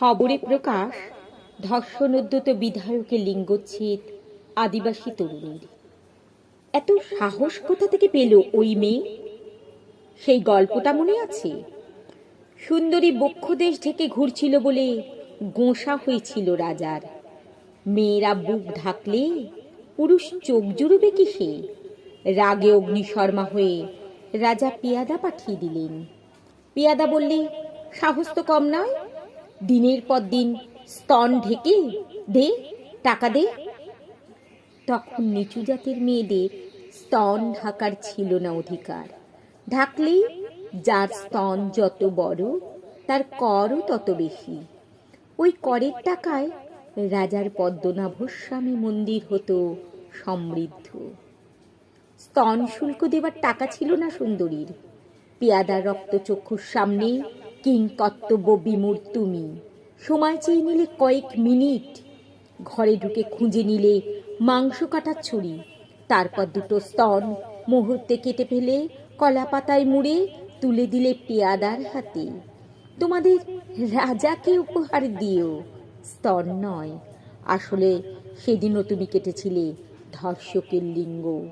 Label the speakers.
Speaker 1: খবরে প্রকাশ, ধর্ষণোদ্যত বিধায়কের লিঙ্গচ্ছেদ, আদিবাসী তরুণীর। এত সাহস কোথা থেকে পেল ওই মেয়ে? সেই গল্পটা মনে আছে? সুন্দরী বক্ষদেশ থেকে ঘুরছিল বলে গোঁসা হয়েছিল রাজার। মেয়েরা বুক ঢাকলে, পুরুষ চোখ জুড়বে কিসে? রাগে অগ্নিশর্মা হয়ে রাজা পেয়াদা পাঠিয়ে দিলেন। পেয়াদা বললে, সাহস তো কম নয় দিনের পর দিন স্তন ঢেকে দে, টাকা দে। তখন নিচু জাতের মেয়েদের স্তন ঢাকার ছিল না অধিকার। ঢাকলেই যার স্তন যত বড়, তার করও তত বেশি। ওই করের টাকায় রাজার পদ্মনাভস্বামী মন্দির হতো সমৃদ্ধ। স্তন শুল্ক দেবার টাকা ছিল না সুন্দরীর। পেয়াদার রক্তচক্ষুর সামনে কিং কর্তব্য বিমূর তুমি। সময় চেয়ে নিলে কয়েক মিনিট। ঘরে ঢুকে খুঁজে নিলে মাংস কাটার ছুরি। তারপর দুটো স্তন, মুহূর্তে কেটে ফেলে কলা পাতায় মুড়ে তুলে দিলে পেয়াদার হাতে। তোমাদের রাজাকে উপহার দিও, স্তন নয়। আসলে সেদিনও তুমি কেটেছিলে ধর্ষকের লিঙ্গ।